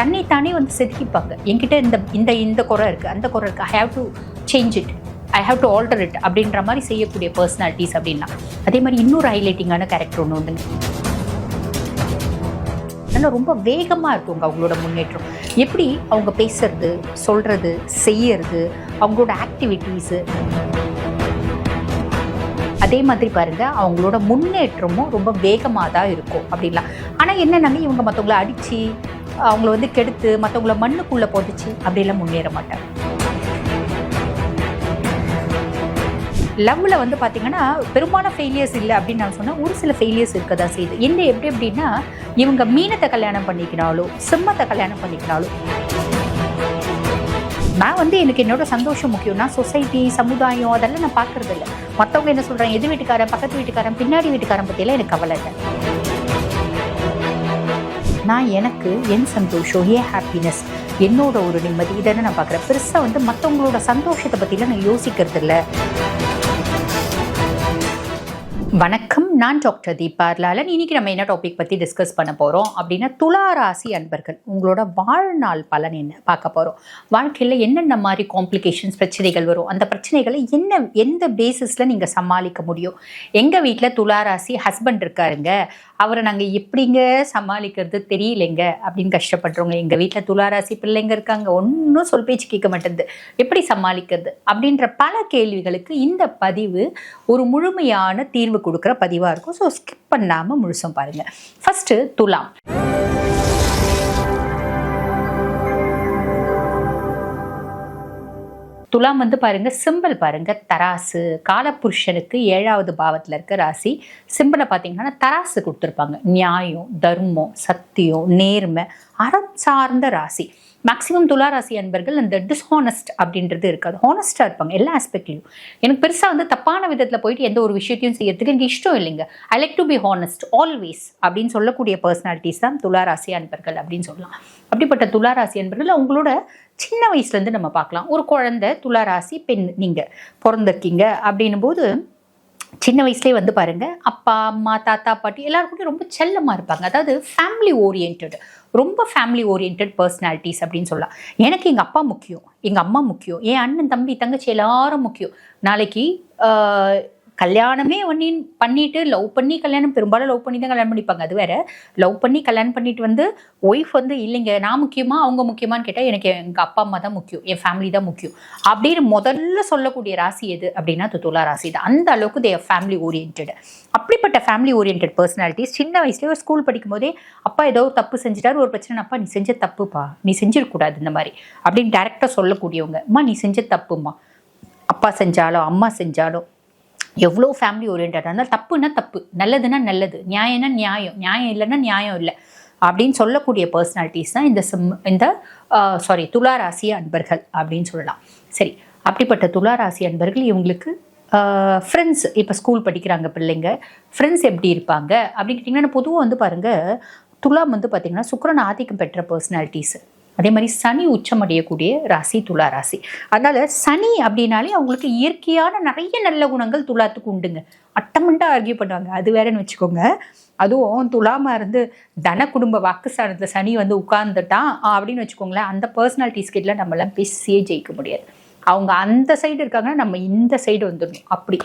தன்னை தானே வந்து செதுக்கிப்பாங்க. என்கிட்ட இந்த இந்த இந்த குறை இருக்குது அந்த குறை இருக்குது I have to change it I have to alter it அப்படின்ற மாதிரி செய்யக்கூடிய பர்சனாலிட்டிஸ் அப்படின்னா. அதே மாதிரி இன்னொரு ஹைலைட்டிங்கான கேரக்டர் ஒன்று உண்டுங்க. ஆனால் ரொம்ப வேகமாக இருக்குங்க அவங்களோட முன்னேற்றம். எப்படி அவங்க பேசுறது சொல்கிறது செய்யறது அவங்களோட ஆக்டிவிட்டீஸு அதே மாதிரி பாருங்க அவங்களோட முன்னேற்றமும் ரொம்ப வேகமாக தான் இருக்கும் அப்படின்லாம். ஆனால் என்னென்னாங்க இவங்க மற்றவங்கள அடித்து அவங்கள வந்து கெடுத்து மற்றவங்கள மண்ணுக்குள்ளே போட்டுச்சு அப்படிலாம் முன்னேற மாட்டாங்க. லவ்வில் வந்து பார்த்தீங்கன்னா பெரும்பாலான ஃபெயிலியர்ஸ் இல்லை அப்படின்னு நான் சொன்னேன் ஒரு சில ஃபெயிலியர்ஸ் இருக்க தான் செய்யுது. என்ன எப்படி எப்படின்னா இவங்க மீனத்தை கல்யாணம் பண்ணிக்கினாலும் சிம்மத்தை கல்யாணம் பண்ணிக்கிறாலோ நான் வந்து எனக்கு என்னோட சந்தோஷம் முக்கியம். நான் சொசைட்டி சமுதாயம் அதெல்லாம் நான் பார்க்கறது இல்லை மற்றவங்க என்ன சொல்கிறாங்க எது வீட்டுக்காரன் பக்கத்து வீட்டுக்காரன் பின்னாடி வீட்டுக்காரன் பற்றியெல்லாம் எனக்கு கவலை இல்லை. நான் எனக்கு என் சந்தோஷம் ஏன் ஹாப்பினஸ் என்னோட ஒரு நிம்மதி இதெல்லாம் நான் பார்க்குறேன். பெருசாக வந்து மற்றவங்களோட சந்தோஷத்தை பற்றிலாம் நான் யோசிக்கிறது இல்லை வணக்கம். நான் டாக்டர் தீபார்லாலன் லாலன் இன்னைக்கு நம்ம என்ன டாபிக் பற்றி டிஸ்கஸ் பண்ண போகிறோம் அப்படின்னா துலா ராசி அன்பர்கள் உங்களோட வாழ்நாள் பலன் என்ன பார்க்க போகிறோம் வாழ்க்கையில் என்னென்ன மாதிரி காம்ப்ளிகேஷன்ஸ் பிரச்சனைகள் வரும்? அந்த பிரச்சனைகளை என்ன எந்த பேசிஸில் நீங்கள் சமாளிக்க முடியும்? எங்கள் வீட்டில் துலா ராசி ஹஸ்பண்ட் இருக்காருங்க. அவரை நாங்கள் எப்படிங்க சமாளிக்கிறது தெரியலைங்க அப்படின்னு கஷ்டப்படுறவங்க எங்கள் வீட்டில் துளாராசி பிள்ளைங்க இருக்காங்க. ஒன்றும் சொல் பேச்சு கேட்க மாட்டேங்குது. எப்படி சமாளிக்கிறது? அப்படின்ற பல கேள்விகளுக்கு இந்த பதிவு ஒரு முழுமையான தீர்வு கொடுக்குற பதிவாக இருக்கும். ஸோ ஸ்கிப் பண்ணாமல் முழுசும் பாருங்கள் ஃபஸ்ட்டு துலாம். துலாம் வந்து பாருங்க சிம்பிள் பாருங்க தராசு. காலபுருஷனுக்கு ஏழாவது பாவத்தில் இருக்க ராசி. சிம்பிளை பார்த்தீங்கன்னா தராசு கொடுத்துருப்பாங்க. நியாயம் தர்மம் சத்தியம் நேர்மை அறம் சார்ந்த ராசி. மேக்ஸிமம் துளாராசி அன்பர்கள் அந்த டிஸ்ஹானஸ்ட் அப்படின்றது இருக்காது. ஹானஸ்டாக இருப்பாங்க எல்லா ஆஸ்பெக்ட்லையும் எனக்கு பெருசாக வந்து தப்பான விதத்தில் போயிட்டு எந்த ஒரு விஷயத்தையும் செய்யறதுக்கு எனக்கு இஷ்டம் இல்லைங்க. I like to be honest always அப்படின்னு சொல்லக்கூடிய பர்சனாலிட்டிஸ் தான் துளாராசி அன்பர்கள் அப்படின்னு சொல்லலாம். அப்படிப்பட்ட துளாராசி அன்பர்கள் அவங்களோட சின்ன வயசுலேருந்து நம்ம பார்க்கலாம். ஒரு குழந்தை துளாராசி பெண் நீங்கள் பிறந்திருக்கீங்க அப்படின்னும் போது சின்ன வயசுலேயே வந்து பாருங்கள் அப்பா அம்மா தாத்தா பாட்டி எல்லாருக்கூடயும் ரொம்ப செல்லமாக இருப்பாங்க. அதாவது ஃபேமிலி ஓரியன்ட் ரொம்ப ஃபேமிலி ஓரியன்ட் பர்சனாலிட்டிஸ் அப்படின்னு சொல்லலாம். எனக்கு எங்கள் அப்பா முக்கியம் எங்கள் அம்மா முக்கியம் என் அண்ணன் தம்பி தங்கச்சி எல்லாரும் முக்கியம். நாளைக்கு கல்யாணமே பண்ணி பண்ணிட்டு லவ் பண்ணி கல்யாணம் பெரும்பாலும் லவ் பண்ணி தான் கல்யாணம் பண்ணிப்பாங்க. அது வேற. லவ் பண்ணி கல்யாணம் பண்ணிட்டு வந்து ஒய்ஃப் வந்து இல்லைங்க. நான் முக்கியமா அவங்க முக்கியமான்னு கேட்டால் எனக்கு எங்கள் அப்பா அம்மா தான் முக்கியம். என் ஃபேமிலி தான் முக்கியம். அப்படின்னு முதல்ல சொல்லக்கூடிய ராசி எது அப்படின்னா அது துலா ராசி தான். அந்த அளவுக்கு தே ஃபேமிலி ஓரியன்ட் அப்படிப்பட்ட ஃபேமிலி ஓரியன்ட் பர்சனாலிட்டிஸ் சின்ன வயசுலேயே ஒரு ஸ்கூல் படிக்கும் போதே அப்பா ஏதோ ஒரு தப்பு செஞ்சுட்டாரு ஒரு பிரச்சனை அப்பா நீ செஞ்ச தப்புப்பா? நீ செஞ்சிடக்கூடாது இந்த மாதிரி. அப்படின்னு டேரெக்டாக சொல்லக்கூடியவங்க அம்மா நீ செஞ்ச தப்புமா அப்பா செஞ்சாலும் அம்மா செஞ்சாலும் எவ்வளோ ஃபேமிலி ஓரியன்டாக இருந்தால் தப்புன்னா தப்பு நல்லதுன்னா நல்லது நியாயம்னா நியாயம் நியாயம் இல்லைன்னா நியாயம் இல்லை அப்படின்னு சொல்லக்கூடிய பர்சனாலிட்டிஸ் தான் இந்த சிம் இந்த சாரி துலா ராசி அன்பர்கள் அப்படின்னு சொல்லலாம். சரி அப்படிப்பட்ட துலா ராசி அன்பர்கள் இவங்களுக்கு ஃப்ரெண்ட்ஸ் இப்போ ஸ்கூல் படிக்கிறாங்க பிள்ளைங்க ஃப்ரெண்ட்ஸ் எப்படி இருப்பாங்க? அப்படின்னு கேட்டிங்கன்னா பொதுவாக வந்து பாருங்கள் துலாம் வந்து பார்த்திங்கன்னா சுக்கிரன் ஆதிக்கம் பெற்ற பர்சனாலிட்டிஸ் அதே மாதிரி சனி உச்சமடையக்கூடிய ராசி துலா ராசி. அதனால சனி அப்படின்னாலே அவங்களுக்கு இயற்கையான நிறைய நல்ல குணங்கள் துலாத்துக்கு உண்டுங்க. அட்டமெண்ட்டாக ஆர்கியூ பண்ணுவாங்க. அது வேறன்னு வச்சுக்கோங்க. அதுவும் துலாமா இருந்து தன குடும்ப வாக்குஸ்தானத்தில் சனி வந்து உட்கார்ந்துட்டான் அப்படின்னு வச்சுக்கோங்களேன். அந்த பர்சனாலிட்டி கிட்ட நம்மளாம் பேசியே ஜெயிக்க முடியாது. அவங்க அந்த சைடு இருக்காங்கன்னா நம்ம இந்த சைடு வந்துடணும். அப்படி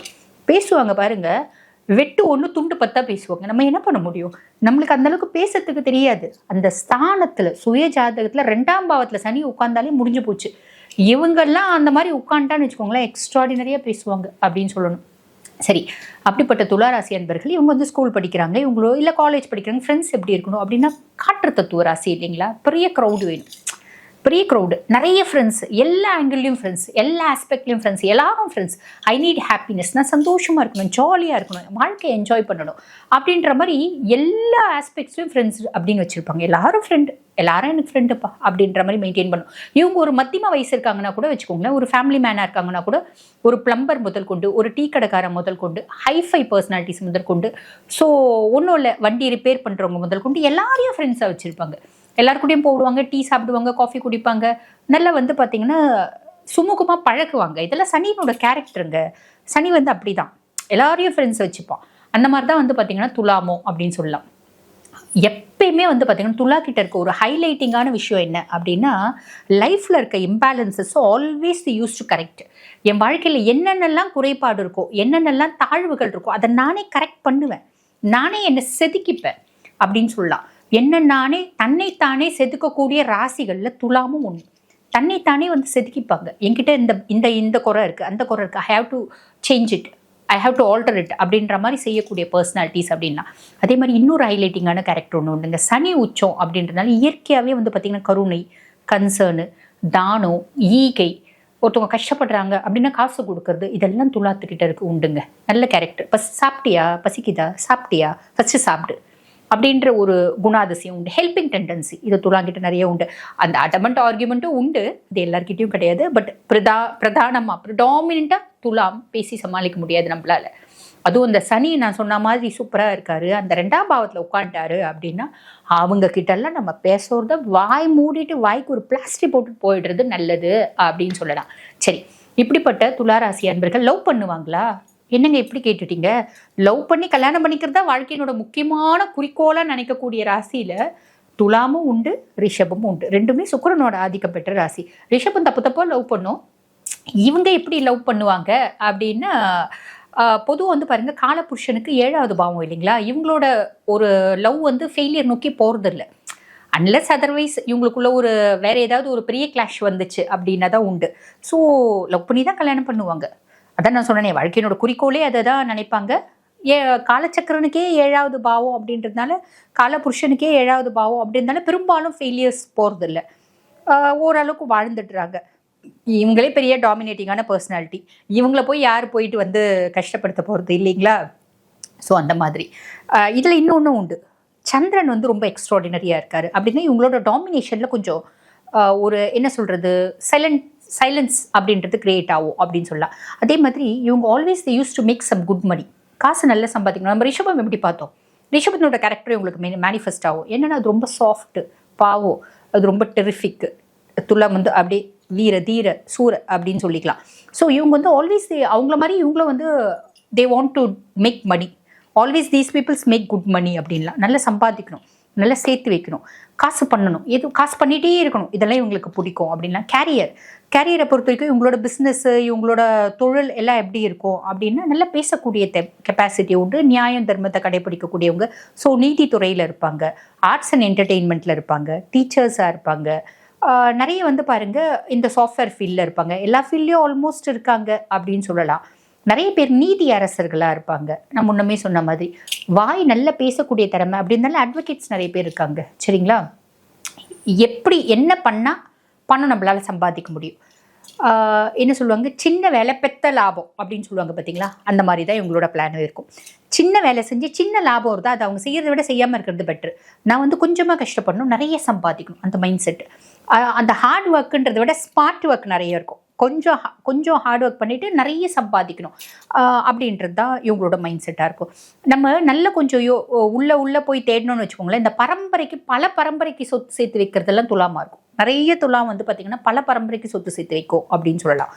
பேசுவாங்க பாருங்கள் வெட்டு ஒன்று துண்டு பத்தா பேசுவாங்க. நம்ம என்ன பண்ண முடியும்? நம்மளுக்கு அந்த அளவுக்கு பேசுறதுக்கு தெரியாது. அந்த ஸ்தானத்தில் சுய ஜாதகத்தில் ரெண்டாம் பாவத்தில் சனி உட்காந்தாலே முடிஞ்சு போச்சு. இவங்கெல்லாம் அந்த மாதிரி உட்காந்துட்டான்னு வச்சுக்கோங்களேன் எக்ஸ்ட்ராடினரியாக பேசுவாங்க அப்படின்னு சொல்லணும். சரி அப்படிப்பட்ட துளாராசி அன்பர்கள் இவங்க வந்து ஸ்கூல் படிக்கிறாங்க. இவங்களோ இல்லை காலேஜ் படிக்கிறாங்க. ஃப்ரெண்ட்ஸ் எப்படி இருக்கணும் அப்படின்னா காற்று தத்துவ ராசி இல்லைங்களா? பெரிய க்ரௌடு வேணும். பெரிய க்ரௌடு நிறைய ஃப்ரெண்ட்ஸ் எல்லா ஆங்கிள்லையும் ஃப்ரெண்ட்ஸ் எல்லா ஆஸ்பெக்ட்லையும் ஃப்ரெண்ட்ஸ் எல்லாரும் ஃப்ரெண்ட்ஸ் ஐ நீட் ஹாப்பினஸ் நான் சந்தோஷமாக இருக்கணும் ஜாலியாக இருக்கணும் வாழ்க்கையை என்ஜாய் பண்ணணும். அப்படின்ற மாதிரி எல்லா ஆஸ்பெக்ட்ஸ்லையும் ஃப்ரெண்ட்ஸ் அப்படின்னு வச்சுருப்பாங்க. எல்லாரும் ஃப்ரெண்டு எல்லாரும் எனக்கு ஃப்ரெண்டுப்பா அப்படின்ற மாதிரி மெயின்டைன் பண்ணும். இவங்க ஒரு மத்தியம வயசு இருக்காங்கன்னா கூட வச்சுக்கோங்களேன் ஒரு ஃபேமிலி மேனாக இருக்காங்கன்னா கூட ஒரு பிளம்பர் முதல் கொண்டு ஒரு டீ கடைக்காரன் முதல் கொண்டு ஹைஃபை பர்சனாலிட்டிஸ் முதல் கொண்டு ஸோ ஒன்றும் இல்லை வண்டி ரிப்பேர் பண்ணுறவங்க முதல் கொண்டு எல்லாரையும் ஃப்ரெண்ட்ஸாக வச்சுருப்பாங்க. எல்லாருக்கூடையும் போடுவாங்க டீ சாப்பிடுவாங்க காஃபி குடிப்பாங்க. நல்லா வந்து பார்த்தீங்கன்னா சுமூகமாக பழகுவாங்க. இதெல்லாம் சனியினோட கேரக்டருங்க சனி வந்து அப்படிதான். எல்லாரையும் ஃப்ரெண்ட்ஸ் வச்சுப்பான். அந்த மாதிரி தான் வந்து பார்த்தீங்கன்னா துலாமோ அப்படின்னு சொல்லலாம். எப்பயுமே வந்து பார்த்தீங்கன்னா துலா கிட்ட இருக்க ஒரு ஹைலைட்டிங்கான விஷயம் என்ன அப்படின்னா லைஃப்பில் இருக்க imbalances always use to correct என் வாழ்க்கையில் என்னென்னலாம் குறைபாடு இருக்கோ என்னென்னலாம் தாழ்வுகள் இருக்கோ அதை நானே கரெக்ட் பண்ணுவேன். நானே என்னை செதுக்கிப்பேன் அப்படின்னு சொல்லலாம். என்னன்னானே நானே தன்னைத்தானே செதுக்கக்கூடிய ராசிகளில் துலாமும் ஒன்று தன்னைத்தானே வந்து செதுக்கிப்பாங்க. என்கிட்ட இந்த இந்த இந்த குறை இருக்குது அந்த குறை இருக்குது I have to change it I have to alter it அப்படின்ற மாதிரி செய்யக்கூடிய பர்சனாலிட்டிஸ் அப்படின்னா. அதே மாதிரி இன்னொரு ஹைலைட்டிங்கான கேரக்டர் ஒன்று உண்டுங்க. சனி உச்சம் அப்படின்றதுனால இயற்கையாகவே வந்து பார்த்திங்கன்னா கருணை கன்சர்னு தானம் ஈகை ஒருத்தவங்க கஷ்டப்படுறாங்க அப்படின்னா காசு கொடுக்கறது இதெல்லாம் துலாத்துக்கிட்ட இருக்கு உண்டுங்க. நல்ல கேரக்டர் பஸ் சாப்பிட்டியா? பசிக்குதா? சாப்பிட்டியா? ஃபஸ்ட்டு சாப்பிடு. அப்படின்ற ஒரு குணாதிசயம் உண்டு. ஹெல்பிங் டெண்டன்சி இது துலாங்கிட்ட நிறைய உண்டு. அந்த அடமெண்ட் ஆர்குமெண்ட்டும் உண்டு. இது எல்லார்கிட்டயும் கிடையாது. பட் பிரதா பிரதானமாக ப்ரிடாமினாக துலாம் பேசி சமாளிக்க முடியாது நம்மளால. அதுவும் இந்த சனி நான் சொன்ன மாதிரி சூப்பராக இருக்காரு. அந்த ரெண்டாம் பாவத்தில் உட்காந்துட்டாரு அப்படின்னா அவங்க கிட்டலாம் நம்ம பேசுறத வாய் மூடிட்டு வாய்க்கு ஒரு பிளாஸ்டிக் போட்டு போயிடுறது நல்லது அப்படின்னு சொல்லலாம். சரி இப்படிப்பட்ட துளாராசி அன்பர்கள் லவ் பண்ணுவாங்களா? என்னங்க எப்படி கேட்டுட்டீங்க? லவ் பண்ணி கல்யாணம் பண்ணிக்கிறது தான் வாழ்க்கையினோட முக்கியமான குறிக்கோளாக நினைக்கக்கூடிய ராசியில் துலாமும் உண்டு ரிஷபமும் உண்டு. ரெண்டுமே சுக்கரனோட ஆதிக்கம் பெற்ற ராசி. ரிஷபம் தப்பு தப்பா லவ் பண்ணும். இவங்க எப்படி லவ் பண்ணுவாங்க அப்படின்னா பொதுவாக வந்து பாருங்க காலபுருஷனுக்கு ஏழாவது பாவம் இல்லைங்களா? இவங்களோட ஒரு லவ் வந்து ஃபெயிலியர் நோக்கி போகிறதில்ல அன்லெஸ் அதர்வைஸ் இவங்களுக்குள்ள ஒரு வேற ஏதாவது ஒரு பெரிய கிளாஷ் வந்துச்சு அப்படின்னா தான் உண்டு. ஸோ லவ் பண்ணி தான் கல்யாணம் பண்ணுவாங்க. அதான் நான் சொன்னேனே வாழ்க்கையினோட குறிக்கோளே அதை தான் நினைப்பாங்க. ஏ காலச்சக்கரனுக்கே ஏழாவது பாவம் அப்படின்றதுனால காலபுருஷனுக்கே ஏழாவது பாவம் அப்படின்றதுனால பெரும்பாலும் ஃபெயிலியர்ஸ் போகிறதில்ல ஓரளவுக்கு வாழ்ந்துடுறாங்க. இவங்களே பெரிய டாமினேட்டிங்கான பர்சனாலிட்டி இவங்கள போய் யார் போயிட்டு வந்து கஷ்டப்படுத்த போகிறது இல்லைங்களா? ஸோ அந்த மாதிரி. இதில் இன்னொன்று உண்டு. சந்திரன் வந்து ரொம்ப எக்ஸ்ட்ராடினரியாக இருக்கார். அப்படின்னா இவங்களோட டாமினேஷனில் கொஞ்சம் ஒரு என்ன சொல்கிறது சைலண்ட் சைலன்ஸ் அப்படின்றது கிரியேட் ஆகும் அப்படின்னு சொல்லலாம். அதே மாதிரி இவங்க always the use to make some good money காசு நல்லா சம்பாதிக்கணும். நம்ம ரிஷபம் எப்படி பார்த்தோம்? ரிஷபத்தினோட கேரக்டர் உங்களுக்கு மே மேனிஃபெஸ்ட் ஆகும். என்னென்னா அது ரொம்ப சாஃப்ட்டு பாவம் அது ரொம்ப டெரிஃபிக் துளம் வந்து அப்படியே வீர தீர சூர அப்படின்னு சொல்லிக்கலாம். ஸோ இவங்க வந்து ஆல்வேஸ் அவங்கள மாதிரி இவங்களும் வந்து they want to make money always these peoples make good money அப்படின்லாம். நல்லா சம்பாதிக்கணும். நல்லா சேர்த்து வைக்கணும். காசு பண்ணணும். எது காசு பண்ணிகிட்டே இருக்கணும். இதெல்லாம் இவங்களுக்கு பிடிக்கும் அப்படின்லாம் கேரியர் கேரியரை பொறுத்த வரைக்கும் இவங்களோட பிஸ்னஸ்ஸு இவங்களோட தொழில் எல்லாம் எப்படி இருக்கும் அப்படின்னா நல்லா பேசக்கூடிய கெப்பாசிட்டி உண்டு. நியாயம் தர்மத்தை கடைபிடிக்கக்கூடியவங்க. ஸோ நீதித்துறையில் இருப்பாங்க. ஆர்ட்ஸ் அண்ட் என்டர்டெயின்மெண்ட்டில் இருப்பாங்க. டீச்சர்ஸாக இருப்பாங்க. நிறைய வந்து பாருங்கள் இந்த சாஃப்ட்வேர் ஃபீல்டில் இருப்பாங்க. எல்லா ஃபீல்ட்லேயும் ஆல்மோஸ்ட் இருக்காங்க அப்படின்னு சொல்லலாம். நிறைய பேர் நீதி அரசர்களாக இருப்பாங்க. நான் முன்னமே சொன்ன மாதிரி. வாய் நல்லா பேசக்கூடிய திறமை அப்படின்னால அட்வொகேட்ஸ் நிறைய பேர் இருக்காங்க. சரிங்களா? எப்படி என்ன பண்ணால் பணம் நம்மளால சம்பாதிக்க முடியும்? என்ன சொல்லுவாங்க? சின்ன வேலை பெத்த லாபம் அப்படின்னு சொல்லுவாங்க பார்த்தீங்களா அந்த மாதிரி தான் இவங்களோட பிளானும் இருக்கும். சின்ன வேலை செஞ்சு சின்ன லாபம் இருந்தால் அதை அவங்க செய்கிறத விட செய்யாமல் இருக்கிறது பெட்ரு நான் வந்து கொஞ்சமாக கஷ்டப்படணும் நிறைய சம்பாதிக்கணும். அந்த மைண்ட் செட் அந்த ஹார்ட் ஒர்க்குன்றதை விட ஸ்மார்ட் ஒர்க் நிறைய இருக்கும். கொஞ்சம் கொஞ்சம் ஹார்ட் ஒர்க் பண்ணிட்டு நிறைய சம்பாதிக்கணும். அப்படின்றது தான் இவங்களோட மைண்ட் செட்டாக இருக்கும். நம்ம நல்ல கொஞ்சம் யோ உள்ளே உள்ளே போய் தேடணும்னு வச்சுக்கோங்களேன் இந்த பரம்பரைக்கு பல பரம்பரைக்கு சொத்து சேர்த்து வைக்கிறதெல்லாம் துலாமா இருக்கும். நிறைய துலாம் வந்து பார்த்திங்கன்னா பல பரம்பரைக்கு சொத்து சேர்த்து வைக்கும் அப்படின்னு சொல்லலாம்.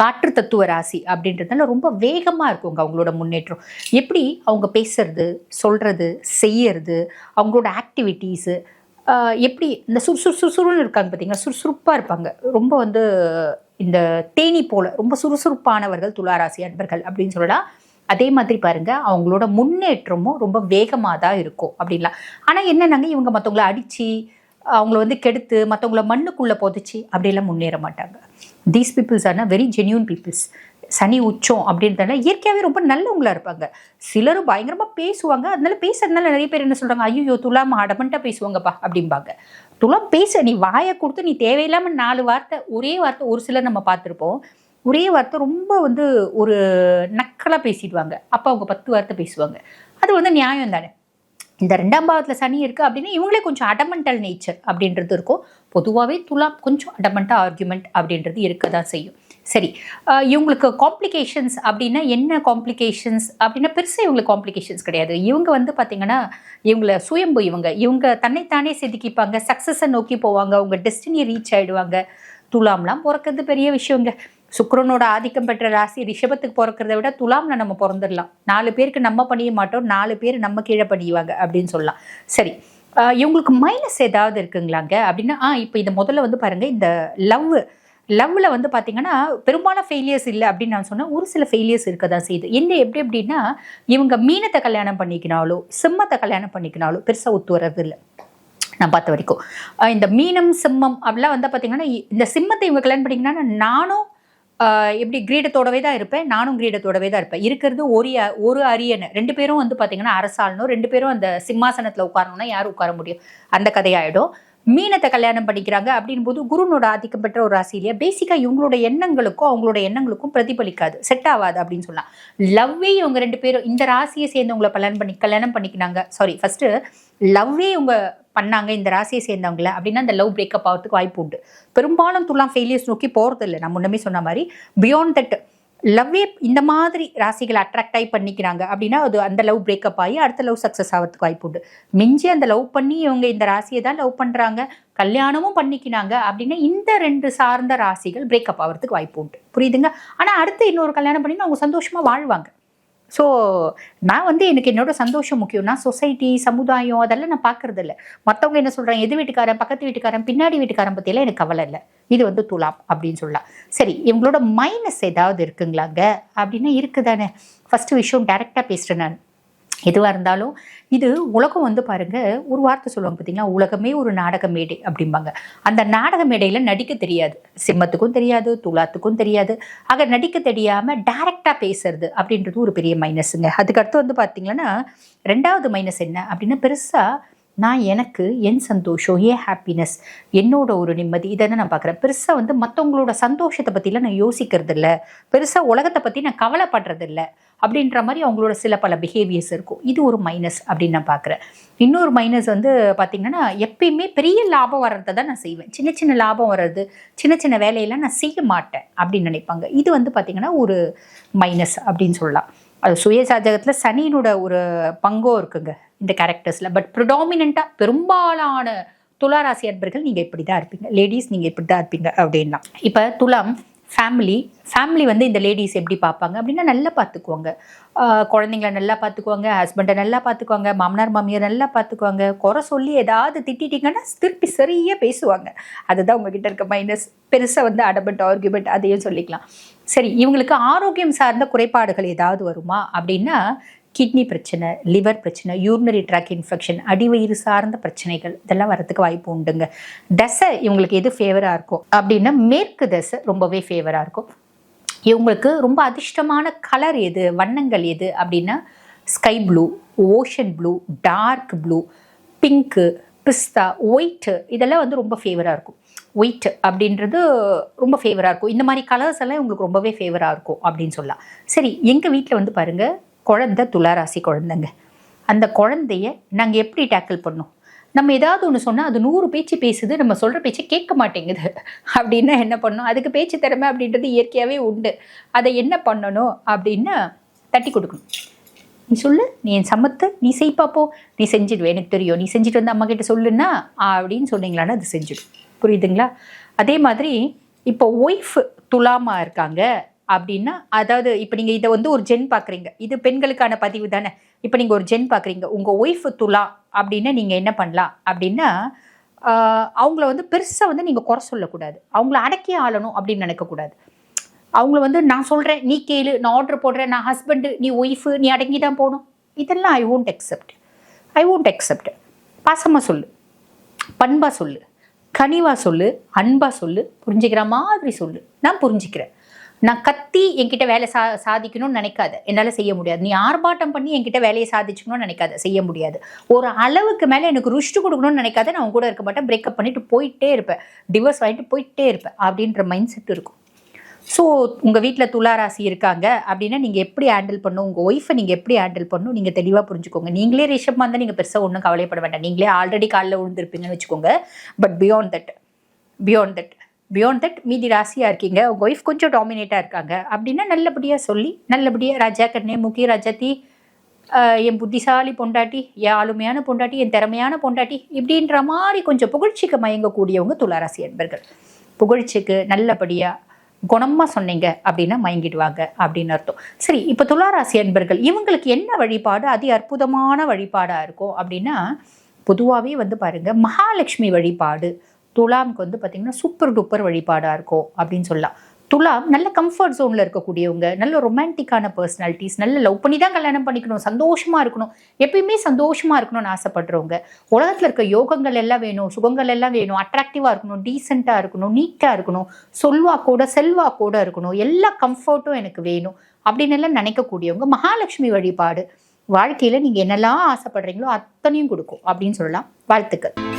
காற்று தத்துவ ராசி அப்படின்றதுனால ரொம்ப வேகமாக இருக்குங்க அவங்களோட முன்னேற்றம். எப்படி? அவங்க பேசுறது சொல்கிறது செய்யறது அவங்களோட ஆக்டிவிட்டீஸு எப்படி இந்த சுறுசுறு சுறுசுறுன்னு இருக்காங்க பார்த்தீங்களா சுறுசுறுப்பாக இருப்பாங்க. ரொம்ப வந்து இந்த தேனி போல ரொம்ப சுறுசுறுப்பானவர்கள் துளாராசி அன்பர்கள் அப்படின்னு சொல்லலாம். அதே மாதிரி பாருங்க அவங்களோட முன்னேற்றமும் ரொம்ப வேகமாக தான் இருக்கும் அப்படின்லாம். ஆனால் என்னென்னாங்க இவங்க மற்றவங்கள அடித்து அவங்கள வந்து கெடுத்து மற்றவங்கள மண்ணுக்குள்ளே புதைச்சி அப்படியெல்லாம் முன்னேற மாட்டாங்க. These peoples are very genuine peoples சனி உச்சம் அப்படின்றதுனால இயற்கையாகவே ரொம்ப நல்லவங்களா இருப்பாங்க. சிலரும் பயங்கரமாக பேசுவாங்க. அதனால பேசுறதுனால நிறைய பேர் என்ன சொல்கிறாங்க ஐயோ துலாம் அடமெண்ட்டாக பேசுவாங்கப்பா அப்படிம்பாங்க. துலாம் பேச நீ வாயை கொடுத்து நீ தேவையில்லாமல் நாலு வார்த்தை ஒரே வார்த்தை ஒரு சிலர் நம்ம பார்த்துருப்போம். ஒரே வார்த்தை ரொம்ப வந்து ஒரு நக்கலாக பேசிடுவாங்க. அப்போ அவங்க பத்து வார்த்தை பேசுவாங்க. அது வந்து நியாயம் தானே. இந்த ரெண்டாம் பாவத்தில் சனி இருக்குது அப்படின்னா இவங்களே கொஞ்சம் அடமெண்டல் நேச்சர் அப்படின்றது இருக்கும். பொதுவாகவே துலாம் கொஞ்சம் அடமெண்ட்டாக ஆர்குமெண்ட் அப்படின்றது இருக்க தான் செய்யும். சரி. இவங்களுக்கு காம்ப்ளிகேஷன்ஸ் அப்படின்னா என்ன காம்ப்ளிகேஷன்ஸ் அப்படின்னா பெருசாக இவங்களுக்கு காம்ப்ளிகேஷன்ஸ் கிடையாது. இவங்க வந்து பார்த்திங்கன்னா இவங்கள சுயம்பு இவங்க. இவங்க தன்னைத்தானே செதுக்கிப்பாங்க. சக்ஸஸை நோக்கி போவாங்க. அவங்க டெஸ்டினியை ரீச் ஆகிடுவாங்க துலாம்லாம் பிறக்கிறது பெரிய விஷயங்க. சுக்கரனோட ஆதிக்கம் பெற்ற ராசி ரிஷபத்துக்கு பிறக்கிறத விட துலாம்ல நம்ம பிறந்துடலாம். நாலு பேருக்கு நம்ம பண்ணிய மாட்டோம். நாலு பேர் நம்ம கீழே பண்ணிடுவாங்க அப்படின்னு சொல்லலாம். சரி. இவங்களுக்கு மைனஸ் ஏதாவது இருக்குங்களாங்க? அப்படின்னா ஆ இப்போ இந்த முதல்ல வந்து பாருங்கள் இந்த லவ் லவ்வில் வந்து பார்த்திங்கன்னா பெரும்பாலும் ஃபெயிலியர்ஸ் இல்லை அப்படின்னு நான் சொன்னேன் ஒரு சில ஃபெயிலியர்ஸ் இருக்க தான் செய்யுது. என்ன எப்படி எப்படின்னா இவங்க மீனத்தை கல்யாணம் பண்ணிக்கினாலோ சிம்மத்தை கல்யாணம் பண்ணிக்கினாலோ பெருசாக ஒத்து வர்றது இல்லை. நான் பார்த்த வரைக்கும். இந்த மீனம் சிம்மம் அப்படிலாம் வந்து பார்த்தீங்கன்னா இந்த சிம்மத்தை இவங்க கல்யாணம் பண்ணிக்கினா நானும் எப்படி கிரீடத்தோடவே தான் இருப்பேன் நானும் கிரீடத்தோடவே தான் இருப்பேன். இருக்கிறது ஒரு ஒரு அரியணை. ரெண்டு பேரும் வந்து பார்த்தீங்கன்னா அரசாளனும் ரெண்டு பேரும் அந்த சிம்மாசனத்தில் உட்காரணும்னா யாரும் உட்கார முடியும். அந்த கதையாயிடும். மீனத்தை கல்யாணம் பண்ணிக்கிறாங்க அப்படின் போது குருனோட ஆதிக்கம் பெற்ற ஒரு ராசியிலேயே பேசிக்காக இவங்களோட எண்ணங்களுக்கும் அவங்களோட எண்ணங்களுக்கும் பிரதிபலிக்காது. செட் ஆகாது அப்படின்னு சொல்லலாம். லவ்வே இவங்க ரெண்டு பேரும் இந்த ராசியை சேர்ந்தவங்களை கல்யாணம் பண்ணி கல்யாணம் பண்ணிக்கினாங்க. சாரி ஃபஸ்ட்டு லவ்வே இவங்க பண்ணாங்க இந்த ராசியை சேர்ந்தவங்கள அப்படின்னா அந்த லவ் பிரேக்கப் ஆகிறதுக்கு வாய்ப்பு உண்டு. பெரும்பாலும் துலாம் ஃபெயிலியர்ஸ் நோக்கி போகிறது இல்லை நான் முன்னமே சொன்ன மாதிரி பியாண்ட் தட் லவ்வே இந்த மாதிரி ராசிகளை அட்ராக்ட் ஆகி பண்ணிக்கிறாங்க அப்படின்னா அது அந்த லவ் பிரேக்கப் ஆகி அடுத்த லவ் சக்ஸஸ் ஆகிறதுக்கு வாய்ப்பு உண்டு. மிஞ்சி அந்த லவ் பண்ணி இவங்க இந்த ராசியை தான் லவ் பண்ணுறாங்க கல்யாணமும் பண்ணிக்கினாங்க அப்படின்னா இந்த ரெண்டு சார்ந்த ராசிகள் பிரேக்கப் ஆகிறதுக்கு வாய்ப்பு உண்டு. புரியுதுங்க? ஆனால் அடுத்து இன்னொரு கல்யாணம் பண்ணி அவங்க சந்தோஷமாக வாழ்வாங்க. ஸோ நான் வந்து எனக்கு என்னோட சந்தோஷம் முக்கியம். நான் சொசைட்டி சமுதாயம் அதெல்லாம் நான் பார்க்கறது இல்லை மற்றவங்க என்ன சொல்கிறாங்க எது வீட்டுக்காரன்? பக்கத்து வீட்டுக்காரன்? பின்னாடி வீட்டுக்காரன் பற்றியெல்லாம் எனக்கு கவலை இல்லை. இது வந்து துலாம் அப்படின்னு சொல்லலாம். சரி இவங்களோட மைனஸ் ஏதாவது இருக்குங்களாங்க? அப்படின்னா இருக்குதானே. ஃபஸ்ட்டு விஷயம் டேரெக்டாக பேசுகிறேன் நான். எதுவாக இருந்தாலும் இது உலகம் வந்து பாருங்கள் ஒரு வார்த்தை சொல்லுவாங்க பார்த்தீங்களா உலகமே ஒரு நாடக மேடை அப்படிம்பாங்க. அந்த நாடக மேடையில் நடிக்க தெரியாது. சிம்மத்துக்கும் தெரியாது துலாத்துக்கும் தெரியாது. ஆக நடிக்க தெரியாமல் டைரெக்டாக பேசுறது அப்படின்றது ஒரு பெரிய மைனஸுங்க அதுக்கடுத்து வந்து பார்த்தீங்கன்னா ரெண்டாவது மைனஸ் என்ன அப்படின்னா பெருசாக நான் எனக்கு என் சந்தோஷம் ஏன் ஹாப்பினஸ் என்னோட ஒரு நிம்மதி இதை நான் பார்க்குறேன் பெருசாக வந்து மற்றவங்களோட சந்தோஷத்தை பற்றிலாம் நான் யோசிக்கிறது இல்லை பெருசாக உலகத்தை பற்றி நான் கவலைப்படுறது இல்லை அப்படின்ற மாதிரி அவங்களோட சில பல பிஹேவியர்ஸ் இருக்கும். இது ஒரு மைனஸ் அப்படின்னு நான் பார்க்குறேன். இன்னொரு மைனஸ் வந்து பார்த்திங்கன்னா எப்பயுமே பெரிய லாபம் வர்றதை தான் நான் செய்வேன். சின்ன சின்ன லாபம் வர்றது சின்ன சின்ன வேலையெல்லாம் நான் செய்ய மாட்டேன் அப்படின்னு நினைப்பாங்க. இது வந்து பார்த்திங்கன்னா ஒரு மைனஸ் அப்படின்னு சொல்லலாம். அது சுயசாஜகத்தில் சனியினோட ஒரு பங்கோ இருக்குங்க இந்த கேரக்டர்ஸில் பட் ப்ரிடாமினண்ட்டாக பெரும்பாலான துளாராசி அன்பர்கள் நீங்கள் இப்படி தான் இருப்பீங்க. லேடிஸ் நீங்கள் இப்படி தான் இருப்பீங்க அப்படின்னா. இப்போ துலாம் ஃபேமிலி ஃபேமிலி வந்து இந்த லேடிஸ் எப்படி பார்ப்பாங்க அப்படின்னா நல்லா பார்த்துக்குவாங்க. ஆஹ் குழந்தைங்கள நல்லா பார்த்துக்குவாங்க ஹஸ்பண்டை நல்லா பார்த்துக்குவாங்க மாமனார் மாமியார் நல்லா பார்த்துக்குவாங்க. குறை சொல்லி ஏதாவது திட்டிட்டீங்கன்னா திருப்பி சரியாக பேசுவாங்க. அதுதான் உங்ககிட்ட இருக்க மைனஸ் பெருசாக வந்து அடபட் ஆர்குமெண்ட் அதையும் சொல்லிக்கலாம். சரி இவங்களுக்கு ஆரோக்கியம் சார்ந்த குறைபாடுகள் ஏதாவது வருமா அப்படின்னா கிட்னி பிரச்சனை லிவர் பிரச்சனை யூரினரி ட்ராக் இன்ஃபெக்ஷன் அடிவயிறு சார்ந்த பிரச்சனைகள் இதெல்லாம் வரதுக்கு வாய்ப்பு உண்டுங்க. தசை இவங்களுக்கு எது ஃபேவராக இருக்கும்? அப்படின்னா மேற்கு தசை ரொம்பவே ஃபேவராக இருக்கும். இவங்களுக்கு ரொம்ப அதிர்ஷ்டமான கலர் எது வண்ணங்கள் எது அப்படின்னா sky blue ocean blue dark blue pink பிஸ்தா ஒயிட்டு இதெல்லாம் வந்து ரொம்ப ஃபேவராக இருக்கும். ஒயிட் அப்படின்றது ரொம்ப ஃபேவராக இருக்கும். இந்த மாதிரி கலர்ஸ் எல்லாம் உங்களுக்கு ரொம்பவே ஃபேவராக இருக்கும் அப்படின்னு சொல்லலாம். சரி எங்கள் வீட்டில் வந்து பாருங்கள் குழந்தை துளாராசி குழந்தைங்க. அந்த குழந்தைய நாங்கள் எப்படி டேக்கிள் பண்ணோம்? நம்ம ஏதாவது ஒன்று சொன்னால் அது நூறு பேச்சு பேசுது நம்ம சொல்கிற பேச்சை கேட்க மாட்டேங்குது. அப்படின்னா என்ன பண்ணணும்? அதுக்கு பேச்சு திறமை அப்படின்றது இயற்கையாகவே உண்டு. அதை என்ன பண்ணணும் அப்படின்னா தட்டி கொடுக்கணும். நீ சொல்லு நீ என் சமத்து நீ செய் பார்ப்போ நீ செஞ்சிடுவே எனக்கு தெரியும். நீ செஞ்சுட்டு வந்து அம்மா கிட்ட சொல்லுன்னா அப்படின்னு சொன்னீங்களான்னா அது செஞ்சிடும். புரியுதுங்களா? அதே மாதிரி இப்போ ஒய்ஃப் துலாமா இருக்காங்க. அப்படின்னா அதாவது இப்போ நீங்கள் இதை வந்து ஒரு ஜென் பார்க்குறீங்க இது பெண்களுக்கான பதிவு தானே. இப்போ நீங்கள் ஒரு ஜென் பார்க்குறீங்க உங்கள் ஒய்ஃப் துலா அப்படின்னு நீங்கள் என்ன பண்ணலாம்? அப்படின்னா அவங்கள வந்து பெருசாக வந்து நீங்கள் குறை சொல்லக்கூடாது. அவங்கள அடக்கி ஆளணும் அப்படின்னு நினைக்கக்கூடாது. அவங்கள வந்து நான் சொல்கிறேன் நீ கேளு நான் ஆர்டர் போடுறேன் நான் ஹஸ்பண்டு நீ ஒய்ஃபு நீ அடங்கி தான் போகணும். இதெல்லாம் I won't accept I won't accept பாசமாக சொல்லு. பண்பாக சொல்லு. கனிவாக சொல்லு. அன்பாக சொல்லு. புரிஞ்சுக்கிற மாதிரி சொல்லு. நான் புரிஞ்சுக்கிறேன். நான் கத்தி என்கிட்ட வேலை சா சாதிக்கணும்னு நினைக்காத. என்னால் செய்ய முடியாது. நீ ஆர்ப்பாட்டம் பண்ணி என்கிட்ட வேலையை சாதிச்சுக்கணும்னு நினைக்காத. செய்ய முடியாது. ஒரு அளவுக்கு மேலே எனக்கு ருஷ்டு கொடுக்கணும்னு நினைக்காத நான் உங்க கூட இருக்க மாட்டேன். பிரேக்கப் பண்ணிட்டு போயிட்டே இருப்பேன். டிவோர்ஸ் வாங்கிட்டு போயிட்டே இருப்பேன். அப்படின்ற மைண்ட் செட் இருக்கும். ஸோ உங்கள் வீட்டில் துளாராசி இருக்காங்க அப்படின்னா நீங்கள் எப்படி ஹேண்டில் பண்ணணும் உங்கள் ஒய்ஃபை நீங்கள் எப்படி ஹேண்டில் பண்ணணும் நீங்கள் தெளிவாக புரிஞ்சுக்கோங்க. நீங்களே ரிஷபமாக இருந்தால் நீங்கள் பெருசாக ஒன்றும் கவலைப்பட வேண்டாம். நீங்களே ஆல்ரெடி காலில் விழுந்திருப்பீங்கன்னு வச்சுக்கோங்க. But beyond that beyond that beyond that மீதி ராசியாக இருக்கீங்க. உங்கள் ஒய்ஃப் கொஞ்சம் டாமினேட்டாக இருக்காங்க. அப்படின்னா நல்லபடியாக சொல்லி நல்லபடியாக ராஜா கண்ணே முக்கிய ராஜாத்தி என் புத்திசாலி பொண்டாட்டி என் ஆளுமையான பொண்டாட்டி என் திறமையான பொண்டாட்டி இப்படின்ற மாதிரி கொஞ்சம் புகழ்ச்சிக்கு மயங்கக்கூடியவங்க துளாராசி அன்பர்கள். புகழ்ச்சிக்கு நல்லபடியாக குணமாக சொன்னீங்க அப்படின்னா மயங்கிடுவாங்க அப்படின்னு அர்த்தம். சரி இப்போ துளாராசி அன்பர்கள் இவங்களுக்கு என்ன வழிபாடு அதி அற்புதமான வழிபாடாக இருக்கும் அப்படின்னா பொதுவாகவே வந்து பாருங்கள் மகாலட்சுமி வழிபாடு துலாம்க்கு வந்து பார்த்தீங்கன்னா சூப்பர் டூப்பர் வழிபாடாக இருக்கும் அப்படின்னு சொல்லலாம். துலாம் நல்ல கம்ஃபர்ட் ஜோனில் இருக்கக்கூடியவங்க நல்ல ரொமான்டிக்கான பர்சனாலிட்டிஸ் நல்ல லவ் பண்ணி தான் கல்யாணம் பண்ணிக்கணும் சந்தோஷமா இருக்கணும். எப்பயுமே சந்தோஷமா இருக்கணும்னு ஆசைப்படுறவங்க உலகத்தில் இருக்க யோகங்கள் எல்லாம் வேணும் சுகங்கள் எல்லாம் வேணும் அட்ராக்டிவாக இருக்கணும் டீசெண்டாக இருக்கணும் நீட்டாக இருக்கணும் சொல்வாக்கோட செல்வாக்கோட இருக்கணும் எல்லா கம்ஃபர்ட்டும் எனக்கு வேணும் அப்படின்னு எல்லாம் நினைக்கக்கூடியவங்க மகாலட்சுமி வழிபாடு வாழ்க்கையில் நீங்கள் என்னெல்லாம் ஆசைப்படுறீங்களோ அத்தனையும் கொடுக்கும் அப்படின்னு சொல்லலாம். வாழ்த்துக்கள்.